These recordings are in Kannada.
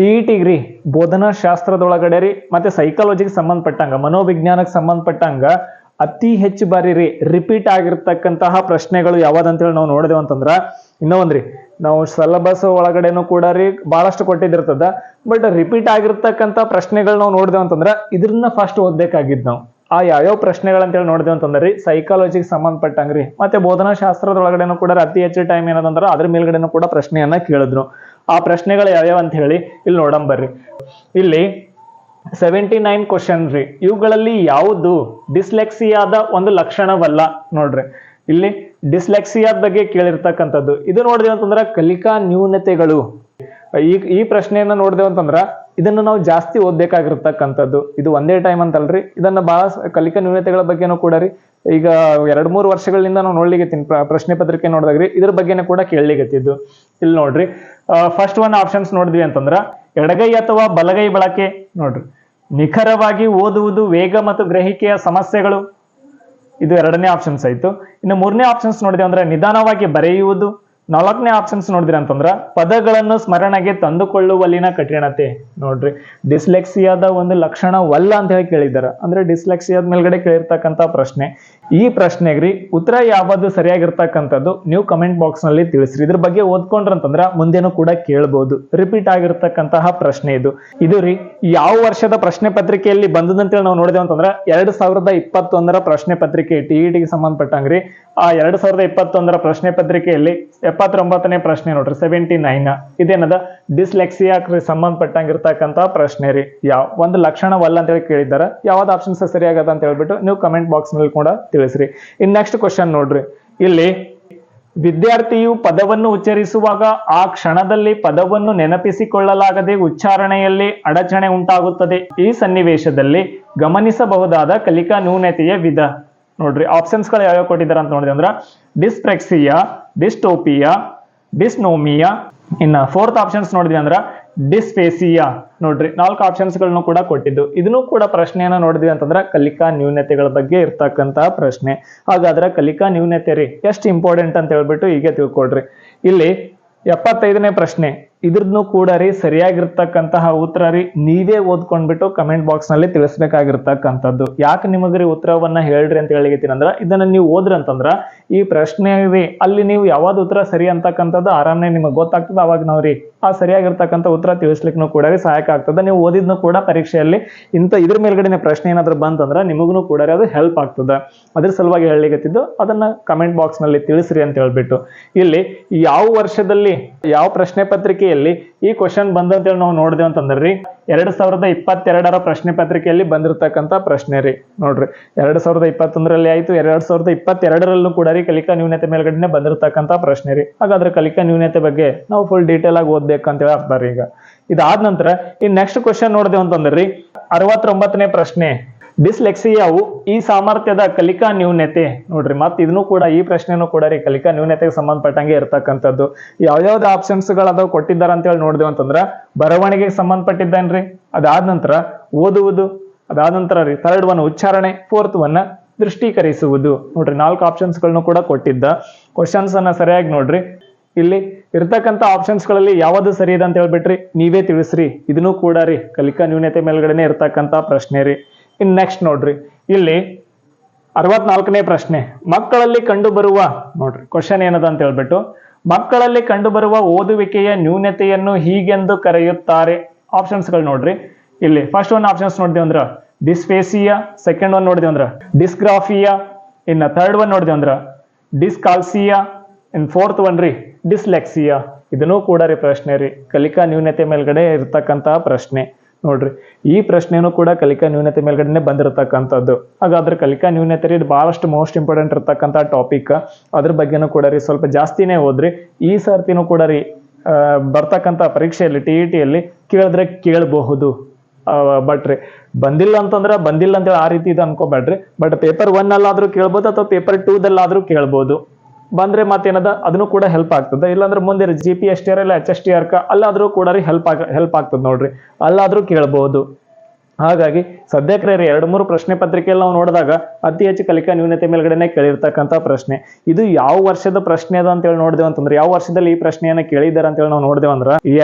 ಟಿ ಇ ಟಿಗೆ ರೀ ಬೋಧನಾ ಶಾಸ್ತ್ರದೊಳಗಡೆ ರೀ, ಮತ್ತು ಸೈಕಾಲಜಿಗೆ ಸಂಬಂಧಪಟ್ಟಂಗ, ಮನೋವಿಜ್ಞಾನಕ್ಕೆ ಸಂಬಂಧಪಟ್ಟಂಗ ಅತಿ ಹೆಚ್ಚು ಬಾರಿ ರೀ ರಿಪೀಟ್ ಆಗಿರ್ತಕ್ಕಂತಹ ಪ್ರಶ್ನೆಗಳು ಯಾವ್ದಂತೇಳಿ ನಾವು ನೋಡಿದೆವು ಅಂತಂದ್ರೆ, ಇನ್ನೂ ಒಂದ್ರಿ ನಾವು ಸಿಲಬಸ್ ಒಳಗಡೆನೂ ಕೂಡ ರೀ ಬಹಳಷ್ಟು ಕೊಟ್ಟಿದ್ದಿರ್ತದ ಬಟ್ ರಿಪೀಟ್ ಆಗಿರ್ತಕ್ಕಂಥ ಪ್ರಶ್ನೆಗಳು ನಾವು ನೋಡಿದೆವು ಅಂತಂದ್ರೆ, ಇದ್ರನ್ನ ಫಸ್ಟ್ ಓದಬೇಕಾಗಿದ್ದು ನಾವು. ಆ ಯಾವ್ಯಾವ ಪ್ರಶ್ನೆಗಳಂತೇಳಿ ನೋಡಿದೆವು ಅಂತಂದ್ರೆ ರೀ ಸೈಕಾಲಜಿಗೆ ಸಂಬಂಧಪಟ್ಟಂಗ್ರಿ ಮತ್ತೆ ಬೋಧನಾ ಶಾಸ್ತ್ರದೊಳಗಡೆನೂ ಕೂಡ ಅತಿ ಹೆಚ್ಚು ಟೈಮ್ ಏನದಂದ್ರೆ, ಅದ್ರ ಮೇಲ್ಗಡೆನೂ ಕೂಡ ಪ್ರಶ್ನೆಯನ್ನ ಕೇಳಿದ್ರು ಆ ಪ್ರಶ್ನೆಗಳು ಯಾವ್ಯಾವ ಅಂತ ಹೇಳಿ ಇಲ್ಲಿ ನೋಡಂಬರ್ರಿ ಇಲ್ಲಿ ಸೆವೆಂಟಿ ನೈನ್ ಕ್ವಶನ್ ರೀ. ಇವುಗಳಲ್ಲಿ ಯಾವುದು ಡಿಸ್ಲೆಕ್ಸಿಯಾದ ಒಂದು ಲಕ್ಷಣವಲ್ಲ ನೋಡ್ರಿ. ಇಲ್ಲಿ ಡಿಸ್ಲೆಕ್ಸಿಯಾದ ಬಗ್ಗೆ ಕೇಳಿರ್ತಕ್ಕಂಥದ್ದು. ಇದು ನೋಡಿದೆ ಅಂತಂದ್ರೆ ಕಲಿಕಾ ನ್ಯೂನತೆಗಳು. ಈ ಈ ಪ್ರಶ್ನೆಯನ್ನ ನೋಡಿದೆವು ಅಂತಂದ್ರ ಇದನ್ನು ನಾವು ಜಾಸ್ತಿ ಓದ್ಬೇಕಾಗಿರ್ತಕ್ಕಂಥದ್ದು. ಇದು ಒಂದೇ ಟೈಮ್ ಅಂತಲ್ರಿ. ಇದನ್ನು ಸ- ಕಲಿಕಾ ನ್ಯೂನತೆಗಳ ಬಗ್ಗೆನೂ ಕೂಡ ರೀ. ಈಗ ಎರಡ್ ಮೂರು ವರ್ಷಗಳಿಂದ ನಾವು ನೋಡ್ಲಿಕ್ಕೆ ಪ್ರಶ್ನೆ ಪತ್ರಿಕೆ ನೋಡಿದಾಗ್ರಿ. ಇದ್ರ ಬಗ್ಗೆನೂ ಕೂಡ ಕೇಳಲಿಗತ್ತಿದ್ದು ಇಲ್ಲಿ ನೋಡ್ರಿ. ಫಸ್ಟ್ ಒನ್ ಆಪ್ಷನ್ಸ್ ನೋಡಿದ್ವಿ ಅಂತಂದ್ರ, ಎಡಗೈ ಅಥವಾ ಬಲಗೈ ಬಳಕೆ ನೋಡ್ರಿ. ನಿಖರವಾಗಿ ಓದುವುದು ವೇಗ ಮತ್ತು ಗ್ರಹಿಕೆಯ ಸಮಸ್ಯೆಗಳು. ಇದು ಎರಡನೇ ಆಪ್ಷನ್ಸ್ ಆಯ್ತು. ಇನ್ನು ಮೂರನೇ ಆಪ್ಷನ್ಸ್ ನೋಡಿದೆ ಅಂದ್ರೆ ನಿಧಾನವಾಗಿ ಬರೆಯುವುದು ನಾಲ್ಕನೇ ಆಪ್ಷನ್ಸ್ ನೋಡಿದ್ರಿ ಅಂತಂದ್ರ, ಪದಗಳನ್ನು ಸ್ಮರಣೆಗೆ ತಂದುಕೊಳ್ಳುವಲ್ಲಿನ ಕಠಿಣತೆ. ನೋಡ್ರಿ, ಡಿಸ್ಲೆಕ್ಸಿಯಾದ ಒಂದು ಲಕ್ಷಣವಲ್ಲ ಅಂತ ಹೇಳಿ ಕೇಳಿದಾರ ಅಂದ್ರೆ ಡಿಸ್ಲೆಕ್ಸಿಯಾದ ಮೇಲ್ಗಡೆ ಕೇಳಿರ್ತಕ್ಕಂಥ ಪ್ರಶ್ನೆ. ಈ ಪ್ರಶ್ನೆಗೆ ರೀ ಉತ್ತರ ಯಾವುದು ಸರಿಯಾಗಿರ್ತಕ್ಕಂಥದ್ದು ನೀವು ಕಮೆಂಟ್ ಬಾಕ್ಸ್ನಲ್ಲಿ ತಿಳಿಸ್ರಿ. ಇದ್ರ ಬಗ್ಗೆ ಓದ್ಕೊಂಡ್ರಂತಂದ್ರ ಮುಂದೇನು ಕೂಡ ಕೇಳ್ಬೋದು. ರಿಪೀಟ್ ಆಗಿರ್ತಕ್ಕಂತಹ ಪ್ರಶ್ನೆ ಇದು. ಇದು ರೀ, ಯಾವ ವರ್ಷದ ಪ್ರಶ್ನೆ ಪತ್ರಿಕೆಯಲ್ಲಿ ಬಂದದಂತೇಳಿ ನಾವು ನೋಡಿದೆವು ಅಂತಂದ್ರೆ ಎರಡ್ ಸಾವಿರದ ಇಪ್ಪತ್ತೊಂದರ ಪ್ರಶ್ನೆ ಪತ್ರಿಕೆ ಟಿಇಟಿಗೆ ಸಂಬಂಧಪಟ್ಟಂಗ್ರಿ. ಆ ಎರಡ್ ಸಾವಿರದ ಇಪ್ಪತ್ತೊಂದರ ಪ್ರಶ್ನೆ ಪತ್ರಿಕೆಯಲ್ಲಿ ಎಪ್ಪತ್ತೊಂಬತ್ತನೇ ಪ್ರಶ್ನೆ ನೋಡ್ರಿ ಸೆವೆಂಟಿ ನೈನ್ ಇದೇನದ? ಡಿಸ್ಲೆಕ್ಸಿಯಾಕ್ ಸಂಬಂಧಪಟ್ಟಂಗಿರ್ತಕ್ಕಂತ ಪ್ರಶ್ನೆ ರೀ. ಯಾವ, ಒಂದು ಲಕ್ಷಣವಲ್ಲ ಅಂತ ಹೇಳಿ ಕೇಳಿದ್ದಾರೆ. ಯಾವ್ದು ಆಪ್ಷನ್ ಸರಿಯಾಗದ ಅಂತ ಹೇಳ್ಬಿಟ್ಟು ನೀವು ಕಮೆಂಟ್ ಬಾಕ್ಸ್ನಲ್ಲಿ ಕೂಡ ತಿಳಿಸ್ರಿ. ಇನ್ ನೆಕ್ಸ್ಟ್ ಕ್ವಶನ್ ನೋಡ್ರಿ. ಇಲ್ಲಿ, ವಿದ್ಯಾರ್ಥಿಯು ಪದವನ್ನು ಉಚ್ಚರಿಸುವಾಗ ಆ ಕ್ಷಣದಲ್ಲಿ ಪದವನ್ನು ನೆನಪಿಸಿಕೊಳ್ಳಲಾಗದೆ ಉಚ್ಚಾರಣೆಯಲ್ಲಿ ಅಡಚಣೆ ಉಂಟಾಗುತ್ತದೆ. ಈ ಸನ್ನಿವೇಶದಲ್ಲಿ ಗಮನಿಸಬಹುದಾದ ಕಲಿಕಾ ನ್ಯೂನತೆಯ ವಿಧ. ನೋಡ್ರಿ ಆಪ್ಷನ್ಸ್ಗಳು ಯಾವ್ಯಾವ ಕೊಟ್ಟಿದ್ದಾರೆ ಅಂತ ನೋಡಿದ್ರೆ ಅಂದ್ರೆ ಡಿಸ್ಪ್ರೆಕ್ಸಿಯಾ ಡಿಸ್ಟೋಪಿಯಾ ಡಿಸ್ನೋಮಿಯಾ ಇನ್ನ ಫೋರ್ತ್ ಆಪ್ಷನ್ಸ್ ನೋಡಿದ್ವಿ ಅಂದ್ರೆ ಡಿಸ್ಪೇಸಿಯಾ ನೋಡ್ರಿ, ನಾಲ್ಕು ಆಪ್ಷನ್ಸ್ಗಳನ್ನು ಕೂಡ ಕೊಟ್ಟಿದ್ದು. ಇದನ್ನು ಕೂಡ ಪ್ರಶ್ನೆಯನ್ನ ನೋಡಿದ್ವಿ ಅಂತಂದ್ರೆ, ಕಲಿಕಾ ನ್ಯೂನತೆಗಳ ಬಗ್ಗೆ ಇರ್ತಕ್ಕಂತಹ ಪ್ರಶ್ನೆ. ಹಾಗಾದ್ರೆ ಕಲಿಕಾ ನ್ಯೂನತೆ ರೀ, ಎಷ್ಟು ಇಂಪಾರ್ಟೆಂಟ್ ಅಂತ ಹೇಳ್ಬಿಟ್ಟು ಈಗ ತಿಳ್ಕೊಡ್ರಿ ಇಲ್ಲಿ ಎಪ್ಪತ್ತೈದನೇ ಪ್ರಶ್ನೆ ಇದ್ರದ್ದು ಕೂಡ ರೀ, ಸರಿಯಾಗಿರ್ತಕ್ಕಂತಹ ಉತ್ತರ ರೀ, ನೀವೇ ಓದ್ಕೊಂಡ್ಬಿಟ್ಟು ಕಮೆಂಟ್ ಬಾಕ್ಸ್ನಲ್ಲಿ ತಿಳಿಸ್ಬೇಕಾಗಿರ್ತಕ್ಕಂಥದ್ದು. ಯಾಕೆ ನಿಮಗ್ರಿ ಉತ್ತರವನ್ನ ಹೇಳ್ರಿ ಅಂತ ಹೇಳಿಗತ್ತೀನಿ ಅಂದ್ರೆ, ಇದನ್ನ ನೀವು ಓದ್ರಿ ಅಂತಂದ್ರ, ಈ ಪ್ರಶ್ನೆ ರೀ, ಅಲ್ಲಿ ನೀವು ಯಾವ್ದು ಉತ್ತರ ಸರಿ ಅಂತಕ್ಕಂಥದ್ದು ಆರಾಮನೆ ನಿಮಗೆ ಗೊತ್ತಾಗ್ತದೆ. ಅವಾಗ ನಾವು ರೀ, ಆ ಸರಿಯಾಗಿರ್ತಕ್ಕಂಥ ಉತ್ತರ ತಿಳಿಸ್ಲಿಕ್ಕೂ ಕೂಡ ರೀ ಸಹಾಯಕ ಆಗ್ತದೆ. ನೀವು ಓದಿದ್ನು ಕೂಡ ಪರೀಕ್ಷೆಯಲ್ಲಿ ಇಂಥ ಇದ್ರ ಮೇಲ್ಗಡೆ ಪ್ರಶ್ನೆ ಏನಾದ್ರು ಬಂತಂದ್ರೆ ನಿಮಗೂ ಕೂಡ ಅದು ಹೆಲ್ಪ್ ಆಗ್ತದೆ. ಅದ್ರ ಸಲುವಾಗಿ ಹೇಳಲಿಗತ್ತಿದ್ದು ಅದನ್ನ ಕಮೆಂಟ್ ಬಾಕ್ಸ್ನಲ್ಲಿ ತಿಳಿಸ್ರಿ ಅಂತ ಹೇಳ್ಬಿಟ್ಟು. ಇಲ್ಲಿ, ಯಾವ ವರ್ಷದಲ್ಲಿ, ಯಾವ ಪ್ರಶ್ನೆ ಪತ್ರಿಕೆಯಲ್ಲಿ ಈ ಕ್ವಶನ್ ಬಂದಂತೇಳಿ ನಾವು ನೋಡಿದೆ ಅಂತಂದ್ರಿ. ಎರಡ್ ಸಾವಿರದ ಇಪ್ಪತ್ತೆರಡರ ಪ್ರಶ್ನೆ ಪತ್ರಿಕೆಯಲ್ಲಿ ಬಂದಿರತಕ್ಕಂತ ಪ್ರಶ್ನೆ ರೀ, ನೋಡ್ರಿ. ಎರಡ್ ಸಾವಿರದ ಇಪ್ಪತ್ತೊಂದರಲ್ಲಿ ಆಯ್ತು, ಎರಡ್ ಸಾವಿರದ ಇಪ್ಪತ್ತೆರಡರಲ್ಲೂ ಕೂಡ ರೀ ಕಲಿಕಾ ನ್ಯೂನತೆ ಮೇಲ್ಗಡೆನೆ ಬಂದಿರತಕ್ಕಂತ ಪ್ರಶ್ನೆ ರೀ. ಹಾಗಾದ್ರೆ ಕಲಿಕಾ ನ್ಯೂನತೆ ಬಗ್ಗೆ ನಾವು ಫುಲ್ ಡೀಟೇಲ್ ಆಗಿ ಓದ್ಬೇಕಂತೇಳಿ ಅರ್ಥ ರೀ ಈಗ. ಇದಾದ ನಂತರ ಈ ನೆಕ್ಸ್ಟ್ ಕ್ವಶನ್ ನೋಡಿದೆ ಅಂತಂದ್ರಿ, ಅರವತ್ತೊಂಬತ್ತನೇ ಪ್ರಶ್ನೆ. ಡಿಸ್ಲೆಕ್ಸಿಯಾವು ಈ ಸಾಮರ್ಥ್ಯದ ಕಲಿಕಾ ನ್ಯೂನತೆ. ನೋಡ್ರಿ, ಮತ್ತೆ ಇದನ್ನು ಕೂಡ, ಈ ಪ್ರಶ್ನೆನೂ ಕೂಡ ರೀ, ಕಲಿಕಾ ನ್ಯೂನತೆಗೆ ಸಂಬಂಧಪಟ್ಟಂಗೆ ಇರ್ತಕ್ಕಂಥದ್ದು. ಯಾವ್ಯಾವ್ದು ಆಪ್ಷನ್ಸ್ ಅದಾವ ಕೊಟ್ಟಿದ್ದಾರೆ ಅಂತ ಹೇಳಿ ನೋಡಿದೆವು ಅಂತಂದ್ರ, ಬರವಣಿಗೆಗೆ ಸಂಬಂಧಪಟ್ಟಿದ್ದೇನ್ರಿ, ಅದಾದ ನಂತರ ಓದುವುದು, ಅದಾದ ನಂತರ ರೀ ಥರ್ಡ್ ಒನ್ ಉಚ್ಚಾರಣೆ ಫೋರ್ತ್ ಒನ್ ದೃಷ್ಟೀಕರಿಸುವುದು. ನೋಡ್ರಿ, ನಾಲ್ಕು ಆಪ್ಷನ್ಸ್ಗಳನ್ನು ಕೂಡ ಕೊಟ್ಟಿದ್ದ. ಕ್ವಶನ್ಸ್ ಅನ್ನ ಸರಿಯಾಗಿ ನೋಡ್ರಿ. ಇಲ್ಲಿ ಇರ್ತಕ್ಕಂಥ ಆಪ್ಷನ್ಸ್ಗಳಲ್ಲಿ ಯಾವುದು ಸರಿ ಇದೆ ಅಂತ ಹೇಳ್ಬಿಟ್ರಿ ನೀವೇ ತಿಳಿಸ್ರಿ. ಇದನ್ನು ಕೂಡ ರೀ, ಕಲಿಕಾ ನ್ಯೂನತೆ ಮೇಲ್ಗಡೆನೆ ಇರ್ತಕ್ಕಂಥ ಪ್ರಶ್ನೆ ರೀ. ಇನ್ ನೆಕ್ಸ್ಟ್ ನೋಡ್ರಿ. ಇಲ್ಲಿ ಅರವತ್ನಾಲ್ಕನೇ ಪ್ರಶ್ನೆ. ಮಕ್ಕಳಲ್ಲಿ ಕಂಡುಬರುವ, ನೋಡ್ರಿ ಕ್ವಶನ್ ಏನದ ಅಂತ ಹೇಳ್ಬಿಟ್ಟು, ಮಕ್ಕಳಲ್ಲಿ ಕಂಡುಬರುವ ಓದುವಿಕೆಯ ನ್ಯೂನತೆಯನ್ನು ಹೀಗೆಂದು ಕರೆಯುತ್ತಾರೆ. ಆಪ್ಷನ್ಸ್ಗಳು ನೋಡ್ರಿ. ಇಲ್ಲಿ ಫಸ್ಟ್ ಒನ್ ಆಪ್ಷನ್ಸ್ ನೋಡಿದ್ವಿ ಅಂದ್ರ ಡಿಸ್ಫೇಸಿಯಾ ಸೆಕೆಂಡ್ ಒನ್ ನೋಡಿದ್ವಿ ಅಂದ್ರ ಡಿಸ್ಗ್ರಾಫಿಯಾ ಇನ್ನ ಥರ್ಡ್ ಒನ್ ನೋಡಿದ್ವಿ ಅಂದ್ರ ಡಿಸ್ಕಾಲ್ಸಿಯಾ ಇನ್ ಫೋರ್ತ್ ಒನ್ ರೀ ಡಿಸ್ಲೆಕ್ಸಿಯಾ ಇದನ್ನೂ ಕೂಡ ರೀ ಪ್ರಶ್ನೆ ರೀ. ಕಲಿಕಾ ನ್ಯೂನತೆ ಮೇಲ್ಗಡೆ ಇರತಕ್ಕಂತಹ ಪ್ರಶ್ನೆ. ನೋಡ್ರಿ, ಈ ಪ್ರಶ್ನೆನೂ ಕೂಡ ಕಲಿಕಾ ನ್ಯೂನತೆ ಮೇಲ್ಗಡೆನೆ ಬಂದಿರತಕ್ಕಂಥದ್ದು. ಹಾಗಾದ್ರೆ ಕಲಿಕಾ ನ್ಯೂನತೆ ರೀ ಬಹಳಷ್ಟು ಮೋಸ್ಟ್ ಇಂಪಾರ್ಟೆಂಟ್ ಇರತಕ್ಕಂಥ ಟಾಪಿಕ್ ಅದ್ರ ಬಗ್ಗೆನೂ ಕೂಡ ರೀ, ಸ್ವಲ್ಪ ಜಾಸ್ತಿನೇ ಓದ್ರಿ. ಈ ಸರ್ತಿನೂ ಕೂಡ ರೀ ಬರ್ತಕ್ಕಂಥ ಪರೀಕ್ಷೆಯಲ್ಲಿ ಟಿ ಇ ಟಿಯಲ್ಲಿ ಕೇಳಿದ್ರೆ ಕೇಳಬಹುದು. ಬಟ್ ರೀ, ಬಂದಿಲ್ಲ ಅಂತಂದ್ರೆ ಬಂದಿಲ್ಲ ಅಂತೇಳಿ ಆ ರೀತಿ ಇದು ಅನ್ಕೋಬೇಡ್ರಿ. ಬಟ್ ಪೇಪರ್ ಒನ್ ಅಲ್ಲಾದ್ರೂ ಕೇಳ್ಬೋದು ಅಥವಾ ಪೇಪರ್ ಟೂ ದಲ್ಲಾದ್ರೂ ಕೇಳ್ಬೋದು. ಬಂದ್ರೆ ಮತ್ತೇನದ? ಅದನ್ನು ಕೂಡ ಹೆಲ್ಪ್ ಆಗ್ತದೆ. ಇಲ್ಲಾಂದ್ರೆ ಮುಂದೆ G P S T R ಇಲ್ಲ ಎಚ್ ಎಸ್ ಟಿ ಆರ್ ಅಲ್ಲಾದ್ರೂ ಕೂಡ ರೀ ಹೆಲ್ಪ್ ಆಗ ಹೆಲ್ಪ್ ಆಗ್ತದೆ ನೋಡ್ರಿ. ಅಲ್ಲಾದರೂ ಕೇಳ್ಬೋದು. ಹಾಗಾಗಿ ಸದ್ಯಕ್ಕೆ ರೀ ಎರಡು ಮೂರು ಪ್ರಶ್ನೆ ಪತ್ರಿಕೆಯಲ್ಲಿ ನಾವು ನೋಡಿದಾಗ ಅತಿ ಹೆಚ್ಚು ಕಲಿಕಾ ನ್ಯೂನತೆ ಮೇಲ್ಗಡೆನೆ ಕೇಳಿರ್ತಕ್ಕಂಥ ಪ್ರಶ್ನೆ. ಇದು ಯಾವ ವರ್ಷದ ಪ್ರಶ್ನೆ ಅದ ಅಂತೇಳಿ ನೋಡಿದೆವು ಅಂತಂದ್ರೆ, ಯಾವ ವರ್ಷದಲ್ಲಿ ಈ ಪ್ರಶ್ನೆಯನ್ನ ಕೇಳಿದ್ದಾರೆ ಅಂತೇಳಿ ನಾವು ನೋಡಿದೆವು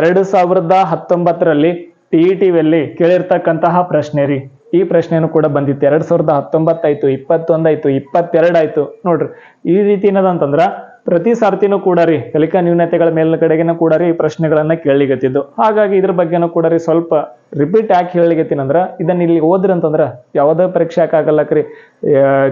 ಎರಡು ಸಾವಿರದ ಹತ್ತೊಂಬತ್ತರಲ್ಲಿ ಟಿ ಇ ಟಿವಿಯಲ್ಲಿ ಕೇಳಿರ್ತಕ್ಕಂತಹ ಪ್ರಶ್ನೆ ರೀ. ಈ ಪ್ರಶ್ನೆನೂ ಕೂಡ ಬಂದಿತ್ತು. ಎರಡ್ ಸಾವಿರದ ಹತ್ತೊಂಬತ್ತಾಯ್ತು ಇಪ್ಪತ್ತೊಂದಾಯ್ತು ಇಪ್ಪತ್ತೆರಡಾಯ್ತು. ನೋಡ್ರಿ ಈ ರೀತಿ ಏನದಂತಂದ್ರ ಪ್ರತಿ ಸಾರ್ತಿನೂ ಕೂಡ ರೀ ಕಲಿಕಾ ನ್ಯೂನತೆಗಳ ಮೇಲಿನ ಕೂಡ ರೀ ಈ ಪ್ರಶ್ನೆಗಳನ್ನ ಕೇಳಲಿಗತ್ತಿದ್ದು ಹಾಗಾಗಿ ಇದ್ರ ಬಗ್ಗೆನೂ ಕೂಡ ರೀ ಸ್ವಲ್ಪ ರಿಪೀಟ್ ಯಾಕೆ ಹೇಳಿಗತ್ತಿನಂದ್ರ ಇದನ್ನ ಇಲ್ಲಿ ಓದ್ರಿ ಅಂತಂದ್ರೆ ಯಾವುದೇ ಪರೀಕ್ಷೆ ಆಗಲ್ಲಕ್ರಿ